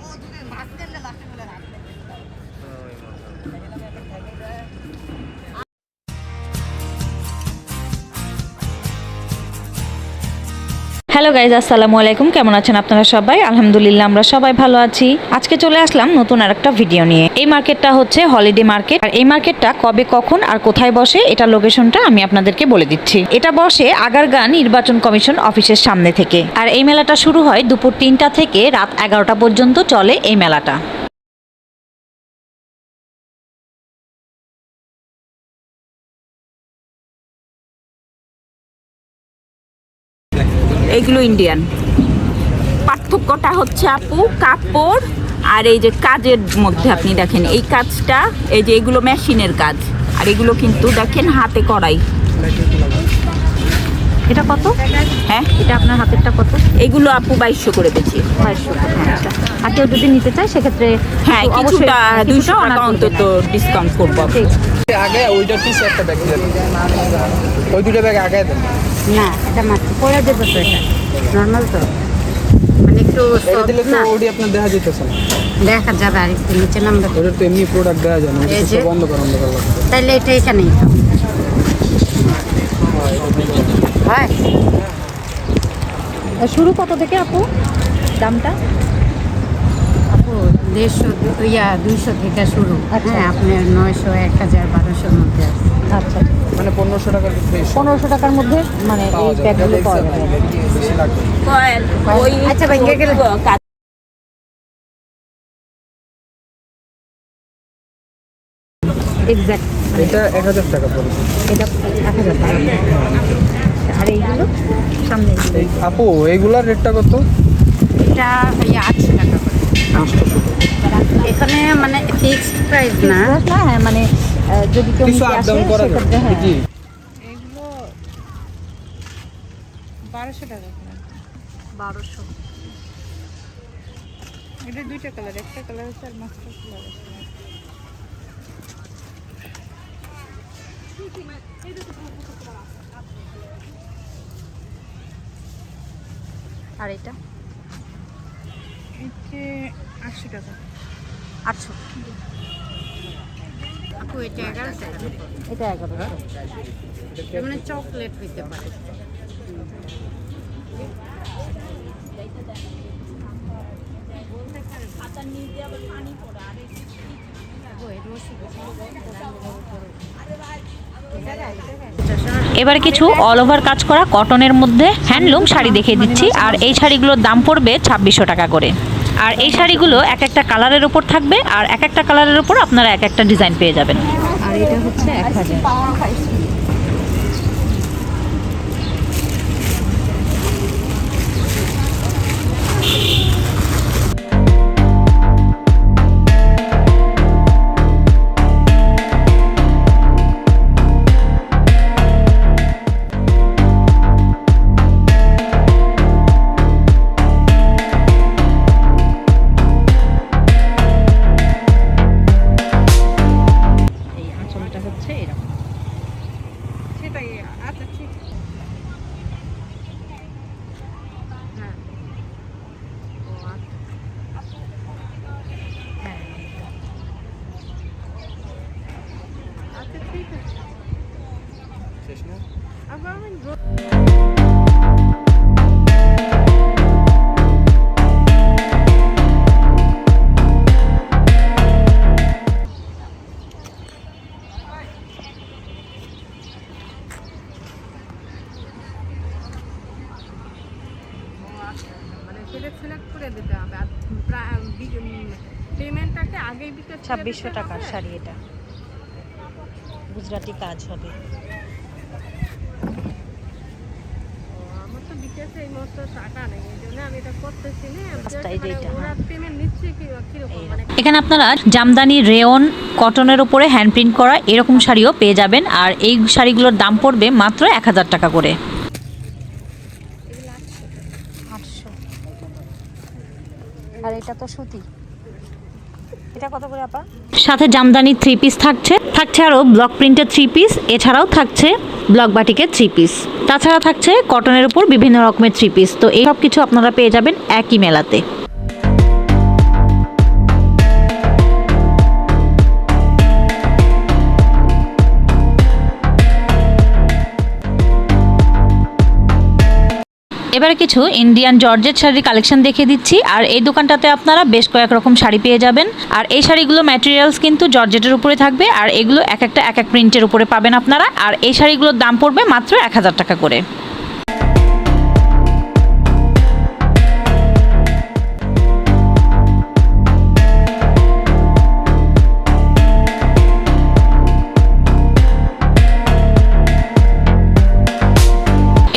哦，对对，马上跟着了，跟着了，跟。হ্যালো guys, আসসালামু আলাইকুম। কেমন আছেন আপনারা সবাই? আলহামদুলিল্লাহ, আমরা সবাই ভালো আছি। আজকে চলে আসলাম নতুন আর একটা ভিডিও নিয়ে। এই মার্কেটটা হচ্ছে হলিডে মার্কেট আর এই মার্কেটটা কবে, কখন আর কোথায় বসে, এটা লোকেশনটা আমি আপনাদেরকে বলে দিচ্ছি। এটা বসে আগারগা নির্বাচন কমিশন অফিসের সামনে থেকে। আর এই মেলাটা শুরু হয় দুপুর তিনটা থেকে রাত এগারোটা পর্যন্ত চলে এই মেলাটা। এইগুলো ইন্ডিয়ান পার্থক্যটা হচ্ছে আপু কাপড় আর এই যে কাজের মধ্যে আপনি দেখেন এই কাজটা এই যে এগুলো মেশিনের কাজ। আর এগুলো কিন্তু দেখেন হাতে করাই। এটা কত? হ্যাঁ? এটা আপনার হাতেরটা কত? এগুলো আপু বাইশশো করে বেশি বাইশশো আচ্ছা। আর কেউ যদি নিতে চায় সেক্ষেত্রে হ্যাঁ কিছুটা দুইশো টাকা অন্তত ডিসকাউন্ট করব। আগে ওইটা পিস একটা ব্যাগ ওই দুটো ব্যাগ আগে দেন। না এটা মাত্র। পরে দেবো তো এটা। নর্মাল তো। মানে একটু আপনার দেখা যেতেছে না। দেখা যাবে আর একটু নিচে নামবে ওটা তো এমনি প্রোডাক্ট দেওয়া যায় না ওটা এই বন্ধ করা লাগবে তাইলে এটা এখানেই তো। হয়। শুরু কত থেকে আপু? দামটা? দেড়শো ইয়া দুইশো থেকে শুরু। আচ্ছা। হ্যাঁ আপনার নয়শো এক হাজার বারোশোর মধ্যে আছে। আচ্ছা মানে পনেরোশো টাকার পনেরোশো টাকার মধ্যে মানে এই ব্যাগগুলো পাওয়া যাবে। আচ্ছা, ভেঙে গেলে? এক্স্যাক্ট এটা এক হাজার টাকা পড়বে এটা এক হাজার টাকা। আর এইগুলো? সামনে। আপু এইগুলার রেটটা কত? এটা আটশো টাকা করে। এখানে মানে ফিক্সড প্রাইস না? হ্যাঁ মানে যদি কেউ আসে সেক্ষেত্রে হ্যাঁ। জি। এগুলো বারোশো টাকা বারোশো। এটা দুইটা কালার একটা কালার আছে আর মাস্টার কালার আছে আর এটা আটশো টাকা। আটশো। এটা এগারো এটা এগারোশো মানে চকলেট হইতে পারে। এবার কিছু অল ওভার কাজ করা কটনের মধ্যে হ্যান্ডলুম শাড়ি দেখিয়ে দিচ্ছি। আর এই শাড়িগুলোর দাম পড়বে ছাব্বিশশো টাকা করে। আর এই শাড়িগুলো এক একটা কালারের ওপর থাকবে আর এক একটা কালারের ওপর আপনারা এক একটা ডিজাইন পেয়ে যাবেন। আর এটা হচ্ছে এক হাজার। সিলেক্ট করে দিতে হবে। আর পেমেন্টটাকে আগেই দিতে ছাব্বিশশো টাকার শাড়ি এটা। গুজরাটি কাজ হবে। আমার তো বিকাশে এই মুহূর্তে টাকা নেই এই জন্য আমি এটা করতেছি না। এই যে এটা, ওরা পেমেন্ট নিচ্ছে কীরকম? মানে এখানে আপনারা জামদানি রেয়ন কটনের উপরে হ্যান্ড প্রিন্ট করা এরকম শাড়িও পেয়ে যাবেন। আর এই শাড়িগুলোর দাম পড়বে মাত্র এক হাজার টাকা করে। এটা তো সুতি। সাথে জামদানি থ্রি পিস থাকছে। থাকছে আরও ব্লক প্রিন্টের থ্রি পিস এছাড়াও থাকছে ব্লক বাটিকের থ্রি পিস তাছাড়া থাকছে কটনের উপর বিভিন্ন রকমের থ্রি পিস তো এই সব কিছু আপনারা পেয়ে যাবেন একই মেলাতে। এবার কিছু ইন্ডিয়ান জর্জেট শাড়ির কালেকশন দেখিয়ে দিচ্ছি। আর এই দোকানটাতে আপনারা বেশ কয়েক রকম শাড়ি পেয়ে যাবেন। আর এই শাড়িগুলো ম্যাটেরিয়ালস কিন্তু জর্জেটের উপরে থাকবে। আর এগুলো এক একটা, এক এক প্রিন্টের উপরে পাবেন আপনারা। আর এই শাড়িগুলোর দাম পড়বে মাত্র এক হাজার টাকা করে।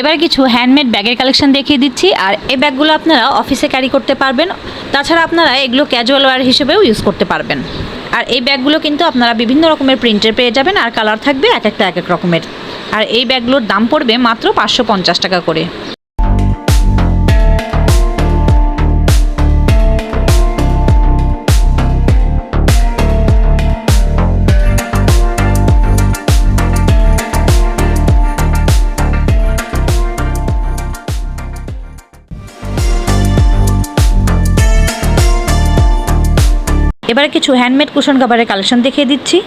এবার কিছু হ্যান্ডমেড ব্যাগের কালেকশন দেখিয়ে দিচ্ছি, আর এই ব্যাগগুলো আপনারা অফিসে ক্যারি করতে পারবেন। তাছাড়া আপনারা এগুলো ক্যাজুয়াল ওয়ার হিসেবেও ইউজ করতে পারবেন। আর এই ব্যাগগুলো কিন্তু আপনারা বিভিন্ন রকমের প্রিন্টের পেয়ে যাবেন, আর কালার থাকবে এক একটা এক এক রকমের। আর এই ব্যাগগুলোর দাম পড়বে মাত্র পাঁচশো পঞ্চাশ টাকা করে। এবারে কিছু হ্যান্ডমেড কুশন কাভারের কালেকশন দেখিয়ে দিচ্ছি।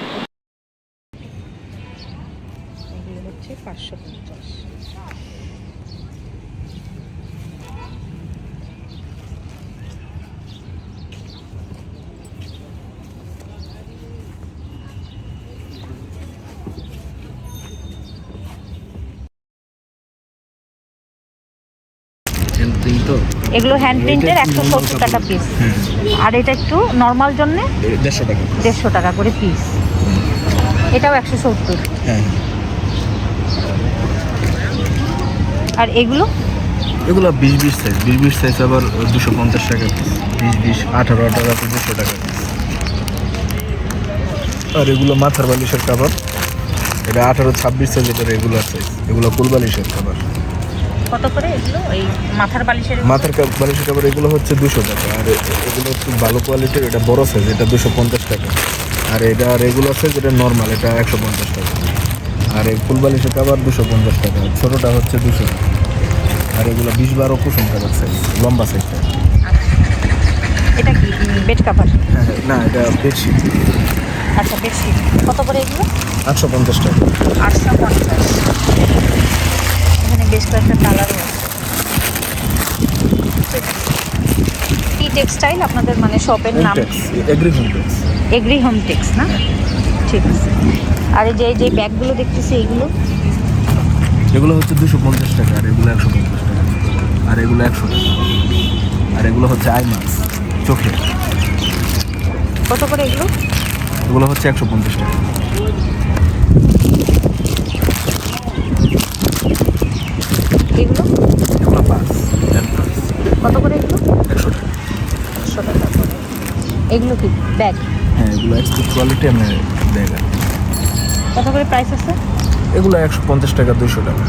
তো এগুলো হ্যান্ড প্রিন্টের একশো সত্তর টাকা পিস আর এটা একটু নর্মাল জন্যে দেড়শো টাকা দেড়শো টাকা করে পিস এটাও একশো সত্তর। হ্যাঁ আর এগুলো? এগুলো বিশ বিশ সাইজ বিশ বিশ সাইজ আবার দুশো পঞ্চাশ টাকা পিস বিশ বিশ আঠারো আঠারো আছে দুশো টাকা পিস আর এগুলো মাথার বালিশের কাবার এটা আঠারো ছাব্বিশ সাইজ এটা রেগুলার সাইজ এগুলো ফুল বালিশের কাবার কত করে এগুলো? ওই মাথার বালিশের মাথার বালিশের কাবার এগুলো হচ্ছে দুশো টাকা। আর এগুলো একটু ভালো কোয়ালিটির এটা বড় সাইজ এটা দুশো পঞ্চাশ টাকা। আর এটা রেগুলার সাইজ এটা নর্মাল এটা একশো পঞ্চাশ টাকা। আর এই ফুল বালিশের দুশো পঞ্চাশ টাকা ছোটোটা হচ্ছে দুশো আর এগুলো বিশ বারো কুসুম কাবার সাইজ লম্বা সাইজটা এটা কি বেড কাভার হ্যাঁ হ্যাঁ, না এটা বেডশিট আচ্ছা বেডশিট কত করে এগুলো? আটশো পঞ্চাশ টাকা। আটশো পঞ্চাশ। বেশ কয়েকটা টি টেক্সটাইল আপনাদের মানে শপের নাম agri hometex agri home tex না? ঠিক আছে। আর এই যে যে ব্যাগগুলো দেখতেছি এইগুলো? এগুলো হচ্ছে দুশো পঞ্চাশ টাকা আর এগুলো একশো পঞ্চাশ টাকা। আর এগুলো একশো টাকা। আর এগুলো হচ্ছে আই মাছ চোখের কত করে এগুলো? এগুলো হচ্ছে একশো পঞ্চাশ টাকা। এগুলো? এগুলো পাঁচ। কত করে এগুলো? একশো টাকা। একশো টাকা করে। এগুলো কি? ব্যাগ? হ্যাঁ এগুলো এক্সপোর্ট কোয়ালিটি আমি ব্যাগ কত করে প্রাইস আছে? এগুলো একশো পঞ্চাশ টাকা দুশো টাকা।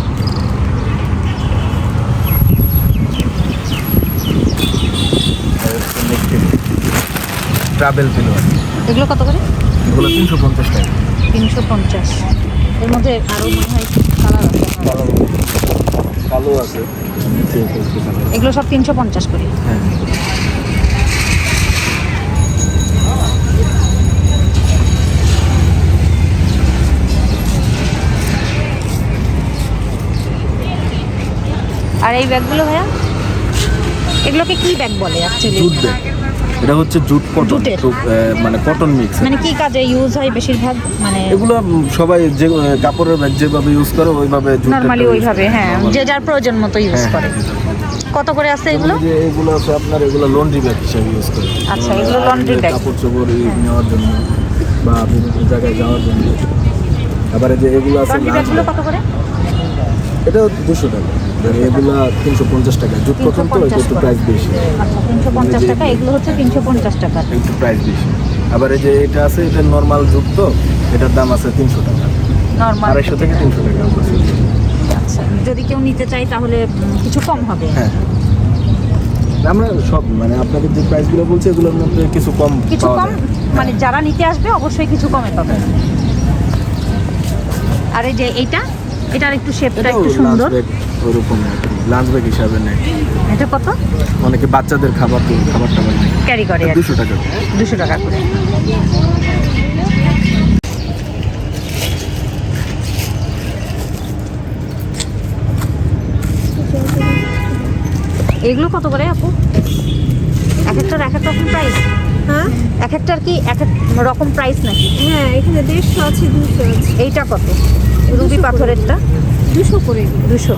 ট্রাভেল পিলো এগুলো কত করে? এগুলো তিনশো পঞ্চাশ টাকা। তিনশো পঞ্চাশ। এর মধ্যে আরও মনে হয় কালার আছে। কালো আছে। এগুলো সব তিনশো পঞ্চাশ করে। হ্যাঁ আর এই ব্যাগগুলো ভাইয়া? এগুলোকে কি ব্যাগ বলে অ্যাকচুয়ালি এটা হচ্ছে জুট কটন মানে কটন মিক্স। মানে কি কাজে ইউজ হয় বেশিরভাগ? মানে এগুলো সবাই যে কাপড়ের ব্যাগ যেভাবে ইউজ করে ওইভাবে নর্মালি ওইভাবে হ্যাঁ যে যার প্রয়োজন মতো ইউজ হ্যাঁ, করে। হ্যাঁ, কত করে আছে এগুলো যে এগুলো আছে আপনার এগুলো লন্ড্রি ব্যাগ হিসেবে ইউজ করে। আচ্ছা, এগুলো laundry bag। কাপড় চোপড় নেওয়ার জন্য বা বিভিন্ন জায়গায় যাওয়ার জন্য। আবার এই যে এগুলো আছে লন্ড্রি ব্যাগগুলো কত করে? এটা দুশো টাকা। আর এগুলো তিনশো পঞ্চাশ টাকা। জুট কটন তো একটু প্রাইস বেশি। আচ্ছা তিনশো পঞ্চাশ টাকা এগুলো হচ্ছে তিনশো পঞ্চাশ টাকা। একটু প্রাইস বেশি। আবার এই যে এটা আছে এটা নর্মাল জুট তো এটার দাম আছে তিনশো টাকা। নর্মাল আড়াইশো থেকে তিনশো টাকা। আচ্ছা যদি কেউ নিতে চায় তাহলে কিছু কম হবে। হ্যাঁ। আমরা সব মানে আপনাদের যে প্রাইসগুলো বলছি এগুলোর মধ্যে কিছু কম কিছু কম মানে যারা নিতে আসবে অবশ্যই কিছু কমে পাবে। আর এই যে এইটা এটার একটু শেপটা একটু সুন্দর। ওরকম লাঞ্চ ব্যাগ হিসাবে নেয়। এটা কত? অনেকে বাচ্চাদের খাবার খাবার টাবার নেয়। ক্যারি করে দুশো টাকা দুশো টাকা করে। এগুলো কত করে আপু? এক একটার এক এক রকম প্রাইস হ্যাঁ? এক একটার কি এক এক রকম প্রাইস নাকি? হ্যাঁ এখানে দেড়শো আছে দুশো আছে। এইটা কত? রুবি পাথরেরটা? দুশো করে দুশো।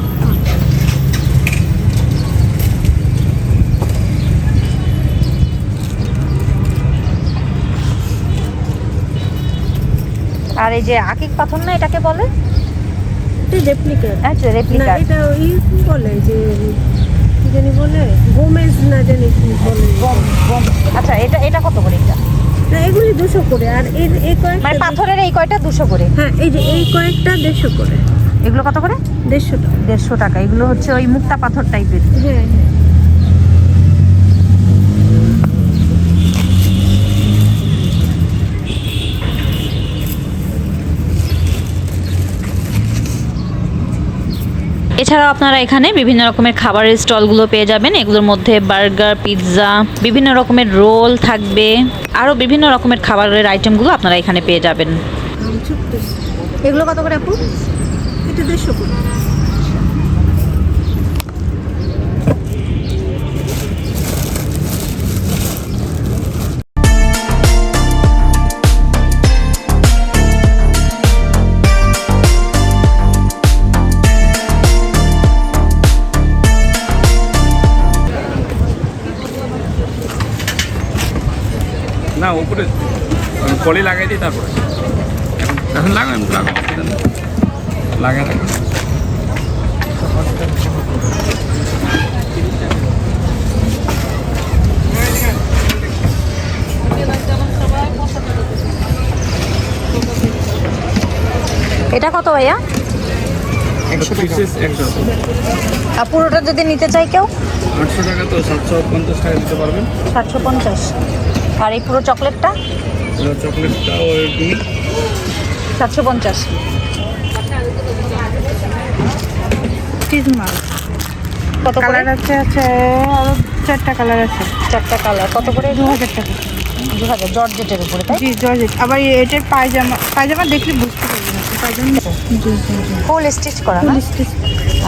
আর এই যে আকিক পাথর না এটাকে বলে? রেপ্লিকা আচ্ছা রেপ্লিকা এটা ওই কি বলে যে কি জানি বলে? গোমেজ না জানি কি বলে। আচ্ছা এটা এটা কত করে এটা? না এগুলি দুশো করে। আর এর এই কয়েকটা মানে পাথরের এই কয়টা দুশো করে? হ্যাঁ এই যে এই কয়েকটা দেড়শো করে। এগুলো কত করে? দেড়শো টাকা। দেড়শো টাকা। এগুলো হচ্ছে ওই মুক্তা পাথর টাইপের হ্যাঁ হ্যাঁ। এছাড়াও আপনারা এখানে বিভিন্ন রকমের খাবারের স্টলগুলো পেয়ে যাবেন। এগুলোর মধ্যে বার্গার, পিৎজা, বিভিন্ন রকমের রোল থাকবে। আরও বিভিন্ন রকমের খাবারের আইটেমগুলো আপনারা এখানে পেয়ে যাবেন। এগুলো কত করে এটা দেড়শো না উপরে কলি লাগাই দিই তারপরে। এখন লাগাই লাগাই লাগাই লাগাই এটা কত ভাইয়া? আর পুরোটা যদি নিতে চাই কেউ? আটশো টাকা তো সাতশো পঞ্চাশ টাকা দিতে পারবেন। সাতশো পঞ্চাশ। আর এই পুরো চকলেটটা? এবার চকলেটটা ওই সাতশো পঞ্চাশ। কত কালার আছে আছে আরও চারটা কালার আছে। চারটা কালার কত করে? দু হাজার টাকা। দু হাজার জর্জেটের উপরে তাই? জি জর্জেট। আবার এটার পায়জামা পায়জামা দেখলে বুঝতে পারবেন। পায়জামা ফুল স্টিচ করা না?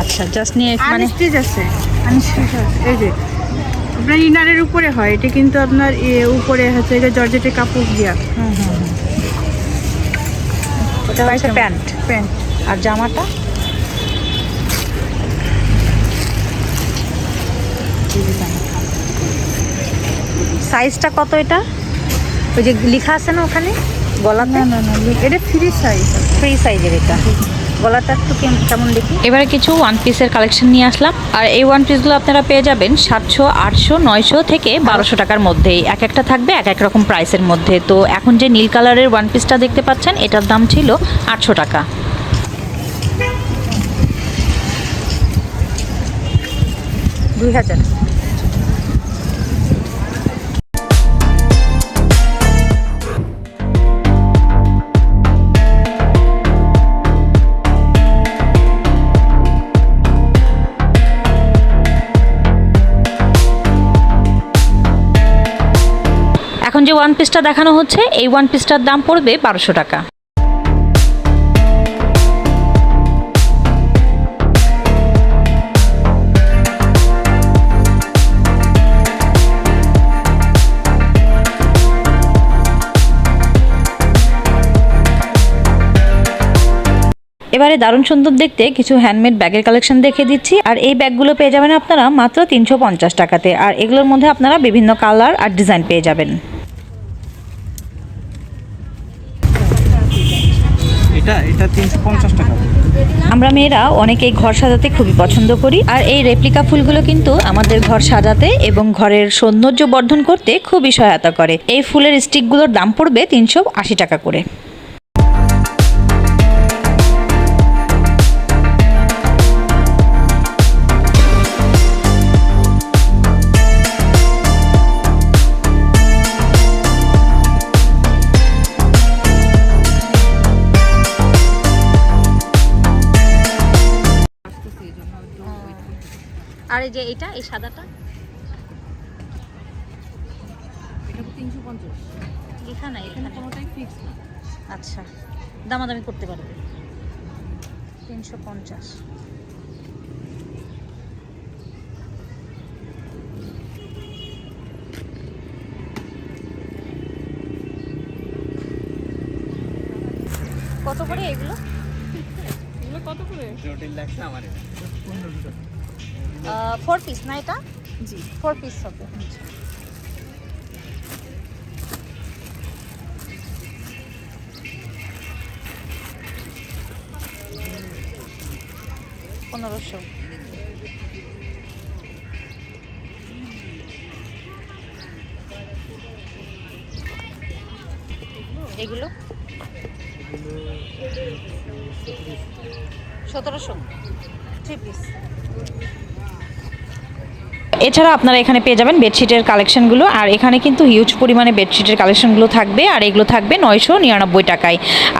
আচ্ছা জাস্ট নিয়ে মানে আনস্টিচ আছে আছে। এই যে আপনার ইনারের উপরে হয় এটা কিন্তু আপনার উপরে হচ্ছে এটা জর্জেটের কাপড় দিয়া। ওটা হচ্ছে প্যান্ট। প্যান্ট। আর জামাটা? সাইজটা কত এটা? ওই যে লেখা আছে না ওখানে? গলাতে? না না না এটা ফ্রি সাইজ ফ্রি সাইজের এটা। গলাটা একটু কেম- কেমন দেখি? এবারে কিছু ওয়ান পিসের কালেকশন নিয়ে আসলাম। আর এই ওয়ান পিসগুলো আপনারা পেয়ে যাবেন সাতশো আটশো নয়শো থেকে বারোশো টাকার মধ্যেই। এক একটা থাকবে এক এক রকম প্রাইসের মধ্যে। তো এখন যে নীল কালারের ওয়ান পিসটা দেখতে পাচ্ছেন এটার দাম ছিল আটশো টাকা। দুই হাজার। যে ওয়ান পিসটা দেখানো হচ্ছে, এই ওয়ান পিসটার দাম পড়বে বারোশো টাকা। এবারে দারুণ সুন্দর দেখতে কিছু হ্যান্ডমেড ব্যাগের কালেকশন দেখে দিচ্ছি। আর এই ব্যাগগুলো পেয়ে যাবেন আপনারা মাত্র তিনশো পঞ্চাশ টাকাতে। আর এগুলোর মধ্যে আপনারা বিভিন্ন কালার আর ডিজাইন পেয়ে যাবেন। এটা এটা তিনশো পঞ্চাশ টাকা। আমরা মেয়েরা অনেকেই ঘর সাজাতে খুবই পছন্দ করি আর এই রেপ্লিকা ফুলগুলো কিন্তু আমাদের ঘর সাজাতে এবং ঘরের সৌন্দর্য বর্ধন করতে খুবই সহায়তা করে। এই ফুলের স্টিকগুলোর দাম পড়বে তিনশো আশি টাকা করে। যে এটা এই সাদাটা? এখানে এখানে? কোনোটাই আচ্ছা দামাদামি করতে পারবে 350 কত করে এগুলো? এগুলো কত করে? জটিল লাগছে আমার এটা। ফোর পিস না এটা? জি। ফোর পিস হবে পনেরোশো। এগুলো? সতেরোশো। থ্রি পিস এছাড়া আপনারা এখানে পেয়ে যাবেন বেডশিটের কালেকশনগুলো, আর এখানে কিন্তু হিউজ পরিমাণে বেডশিটের কালেকশনগুলো থাকবে, আর এগুলো থাকবে নয়শো নিরানব্বই টাকায়।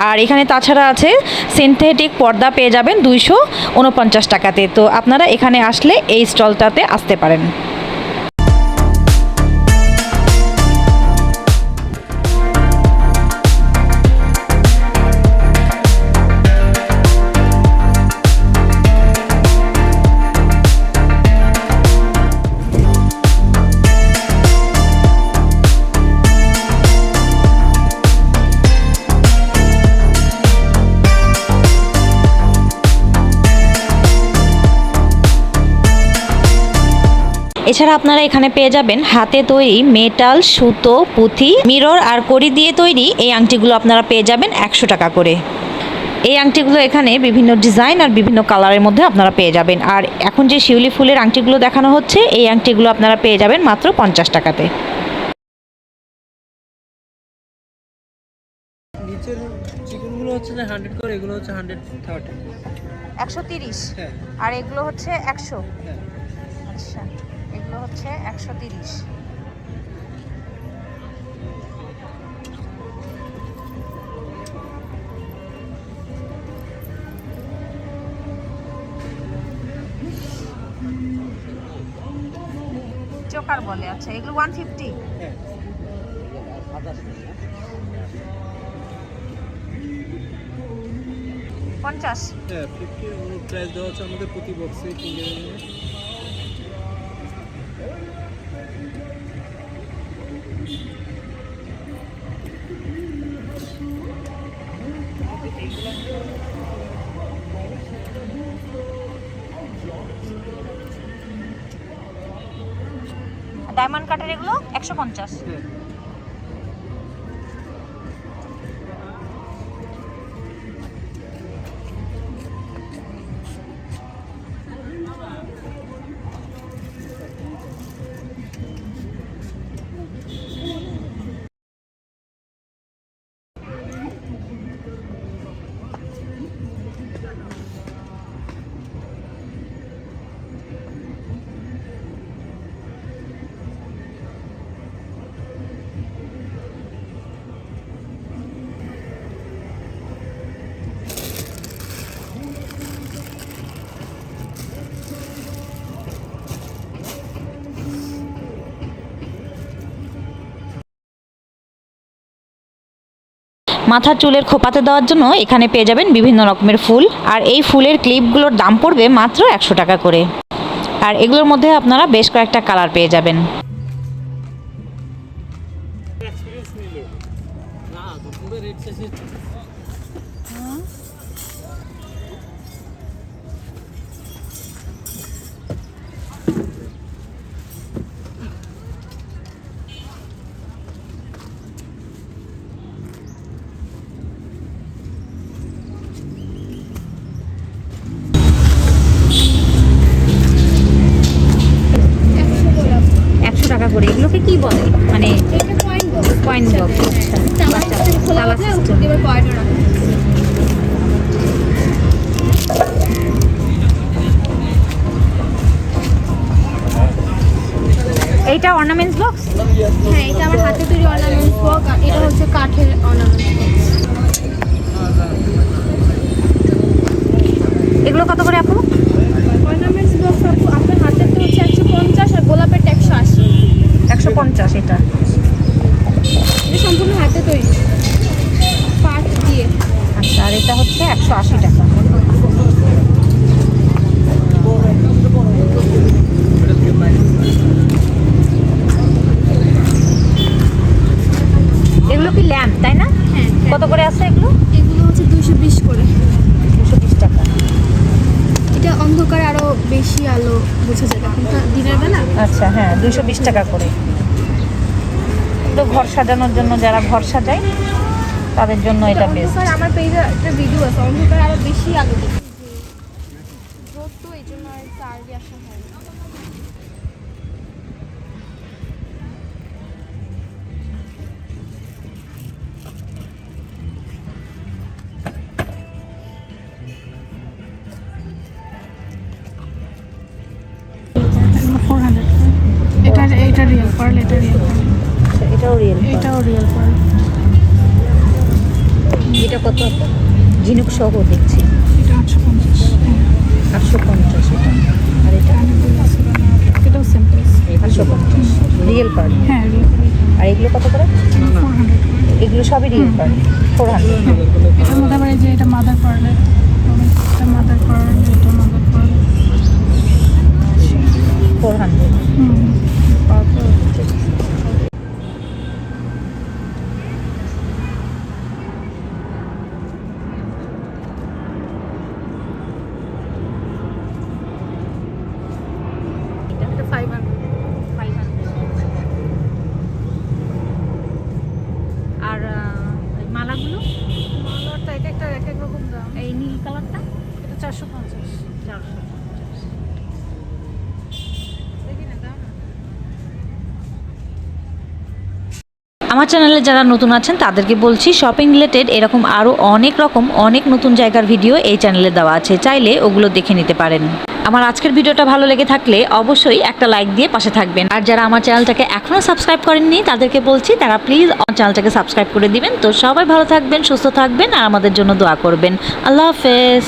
আর এখানে তাছাড়া আছে সিনথেটিক পর্দা পেয়ে যাবেন দুইশো উনপঞ্চাশ টাকাতে। তো আপনারা এখানে আসলে এই স্টলটাতে আসতে পারেন। এছাড়া আপনারা এখানে পেয়ে যাবেন হাতে তৈরি মেটাল সুতো পুঁথি মিরর আর কড়ি দিয়ে তৈরি এই আংটিগুলো আপনারা পেয়ে যাবেন একশো টাকা করে। এই আংটিগুলো এখানে বিভিন্ন ডিজাইন আর বিভিন্ন কালারের মধ্যে আপনারা পেয়ে যাবেন। আর এখন যে শিউলি ফুলের আংটিগুলো দেখানো হচ্ছে এই আংটিগুলো আপনারা পেয়ে যাবেন মাত্র পঞ্চাশ টাকাতে। নিচের চিকেনগুলো হচ্ছে যে হান্ড্রেড করে এগুলো হচ্ছে হান্ড্রেড থার্টি একশো তিরিশ? হ্যাঁ। আর এগুলো হচ্ছে একশো? হ্যাঁ। আচ্ছা। এগুলো হচ্ছে একশো তিরিশ। চোকার বলে আচ্ছা এগুলো ওয়ান ফিফটি পঞ্চাশ। হ্যাঁ ফিফটি প্রাইস দেওয়া হচ্ছে আমাদের প্রতি বক্সে তিনটে কাটের এগুলো একশো পঞ্চাশ। মাথার চুলের খোপাতে দেওয়ার জন্য এখানে পেয়ে যাবেন বিভিন্ন রকমের ফুল। আর এই ফুলের ক্লিপগুলোর দাম পড়বে মাত্র একশো টাকা করে। আর এগুলোর মধ্যে আপনারা বেশ কয়েকটা কালার পেয়ে যাবেন। না এইটা অর্নামেন্টস বক্স হ্যাঁ এটা আমার হাতে তৈরি অর্নামেন্টস বক্স এটা হচ্ছে কাঠের অর্নামেন্টস এগুলো কত করে আপু? অর্নামেন্টস বক্স আপু আপনার হাতের তো হচ্ছে একশো পঞ্চাশ আর গোলাপের একশো আশি। একশো পঞ্চাশ এটা। এটা সম্পূর্ণ হাতে তৈরি। পাট দিয়ে। আচ্ছা আর এটা হচ্ছে একশো আশি টাকা এগুলো কি ল্যাম্প তাই না? হ্যাঁ কত করে আছে এগুলো? এগুলো হচ্ছে দুইশো বিশ করে। দুশো বিশ টাকা। এটা অন্ধকার আরও বেশি আলো বোঝা যায় দিনের বেলা। আচ্ছা হ্যাঁ দুশো বিশ টাকা করে। তো ঘর সাজানোর জন্য যারা ঘর সাজায় তাদের জন্য এটা বেস্ট অন্ধকার আমার পেজে একটা ভিডিও আছে অন্ধকার আরও বেশি আলো কত ঝিনুক সহ দেখছি। এটা আটশো পঞ্চাশ। আটশো পঞ্চাশ এটা। আর এটা? এটাও সেম প্রাইস আটশো পঞ্চাশ। রিয়েল পার্ল হ্যাঁ আর এগুলো কত করে? এগুলো সবই রিয়েল পার্ল ফোর হান্ড্রেড। এটার মধ্যে আবার যে এটা মাদার পার্লের এটা মাদার পার্ল এটা মাদার পার্ল ফোর হান্ড্রেড। হুম এটা ফাইভ হান্ড্রেড ফাইভ হান্ড্রেড আর আহ, এই মালাগুলো মালারটা এক একটা এক এক রকম দাম। এই নীল কালারটা? এটা চারশো পঞ্চাশ। চারশো। আমার চ্যানেলে যারা নতুন আছেন, তাদেরকে বলছি শপিং রিলেটেড এরকম আরও অনেক রকম, অনেক নতুন জায়গার ভিডিও এই চ্যানেলে দেওয়া আছে। চাইলে ওগুলো দেখে নিতে পারেন। আমার আজকের ভিডিওটা ভালো লেগে থাকলে অবশ্যই একটা লাইক দিয়ে পাশে থাকবেন। আর যারা আমার চ্যানেলটাকে এখনও সাবস্ক্রাইব করেননি, তাদেরকে বলছি, তারা প্লিজ আমার চ্যানেলটাকে সাবস্ক্রাইব করে দিবেন। তো সবাই ভালো থাকবেন, সুস্থ থাকবেন, আর আমাদের জন্য দোয়া করবেন। আল্লাহ হাফেজ।